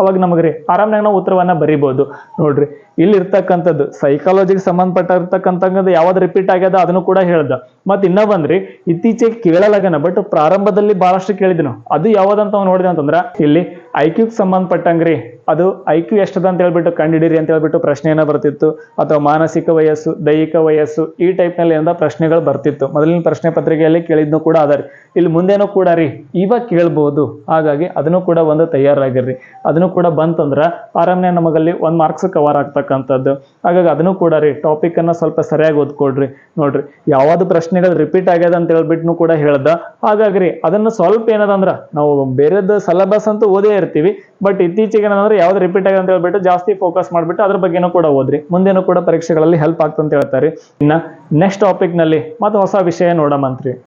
ಅವಾಗ ನಮಗೆ ರೀ, ಆರಾಮ್ನಾಗ ನಾವು ಉತ್ತರವನ್ನ ಬರಿಬೋದು. ನೋಡ್ರಿ, ಇಲ್ಲಿ ಇರ್ತಕ್ಕಂಥದ್ದು ಸೈಕಾಲಜಿಗೆ ಸಂಬಂಧಪಟ್ಟಿರ್ತಕ್ಕಂಥದ್ದು ಯಾವ್ದು ರಿಪೀಟ್ ಆಗ್ಯದ ಅದನ್ನು ಕೂಡ ಹೇಳ್ದ. ಮತ್ತೆ ಇನ್ನ ಬಂದ್ರಿ, ಇತ್ತೀಚೆಗೆ ಕೇಳಲಾಗನ ಬಟ್ ಪ್ರಾರಂಭದಲ್ಲಿ ಬಹಳಷ್ಟು ಕೇಳಿದ್ನು ಅದು ಯಾವ್ದಂತ ನಾವು ನೋಡಿದೆ ಅಂತಂದ್ರ, ಇಲ್ಲಿ ಐ ಕ್ಯೂಗ್ ಸಂಬಂಧಪಟ್ಟಂಗ್ರಿ ಅದು ಐಕ್ಯೂ ಕ್ಯೂ ಎಷ್ಟದ ಅಂತ ಹೇಳ್ಬಿಟ್ಟು ಕಂಡಿಡಿರಿ ಅಂತ ಹೇಳ್ಬಿಟ್ಟು ಪ್ರಶ್ನೆಯನ್ನ ಬರ್ತಿತ್ತು. ಅಥವಾ ಮಾನಸಿಕ ವಯಸ್ಸು, ದೈಹಿಕ ವಯಸ್ಸು, ಈ ಟೈಪ್ನಲ್ಲಿ ನಲ್ಲಿ ಏನದ ಪ್ರಶ್ನೆಗಳು ಬರ್ತಿತ್ತು. ಮೊದಲಿನ ಪ್ರಶ್ನೆ ಪತ್ರಿಕೆಯಲ್ಲಿ ಕೇಳಿದ್ನು ಕೂಡ ಅದ ಇಲ್ಲಿ ಮುಂದೇನೂ ಕೂಡ ರೀ, ಇವಾಗ ಕೇಳ್ಬಹುದು ಹಾಗಾಗಿ ಅದನ್ನು ಕೂಡ ಒಂದು ತಯಾರಾಗಿರ್ರಿ. ಅದನ್ನು ಕೂಡ ಬಂತಂದ್ರೆ ಆರಾಮ್ನೆ ನಮಗಲ್ಲಿ ಒಂದು ಮಾರ್ಕ್ಸ್ ಕವರ್ ಆಗ್ತಕ್ಕಂಥದ್ದು. ಹಾಗಾಗಿ ಅದನ್ನು ಕೂಡ ರೀ ಟಾಪಿಕ್ ಅನ್ನ ಸ್ವಲ್ಪ ಸರಿಯಾಗಿ ಓದ್ಕೊಡ್ರಿ ನೋಡ್ರಿ, ಯಾವ್ದು ಪ್ರಶ್ನೆಗಳು ರಿಪೀಟ್ ಆಗ್ಯದ ಅಂತ ಹೇಳ್ಬಿಟ್ಟು ಕೂಡ ಹೇಳ್ದ. ಹಾಗಾಗಿ ರೀ, ಅದನ್ನು ಸ್ವಲ್ಪ ಏನದಂದ್ರೆ, ನಾವು ಬೇರೆದ ಸಿಲೆಬಸ್ ಅಂತೂ ಓದೇ ಇರ್ತೀವಿ ಬಟ್ ಇತ್ತೀಚೆಗೆ ಏನಂದ್ರೆ ಯಾವ್ದು ರಿಪೀಟ್ ಆಗ್ಯದ ಅಂತ ಹೇಳ್ಬಿಟ್ಟು ಜಾಸ್ತಿ ಫೋಕಸ್ ಮಾಡ್ಬಿಟ್ಟು ಅದ್ರ ಬಗ್ಗೆನೂ ಕೂಡ ಓದ್ರಿ. ಮುಂದೇನೂ ಕೂಡ ಪರೀಕ್ಷೆಗಳಲ್ಲಿ ಹೆಲ್ಪ್ ಆಗ್ತಂತ ಹೇಳ್ತಾರೆ. ಇನ್ನ ನೆಕ್ಸ್ಟ್ ಟಾಪಿಕ್ನಲ್ಲಿ ಮತ್ತೆ ಹೊಸ ವಿಷಯ ನೋಡಮಂತ್ರಿ.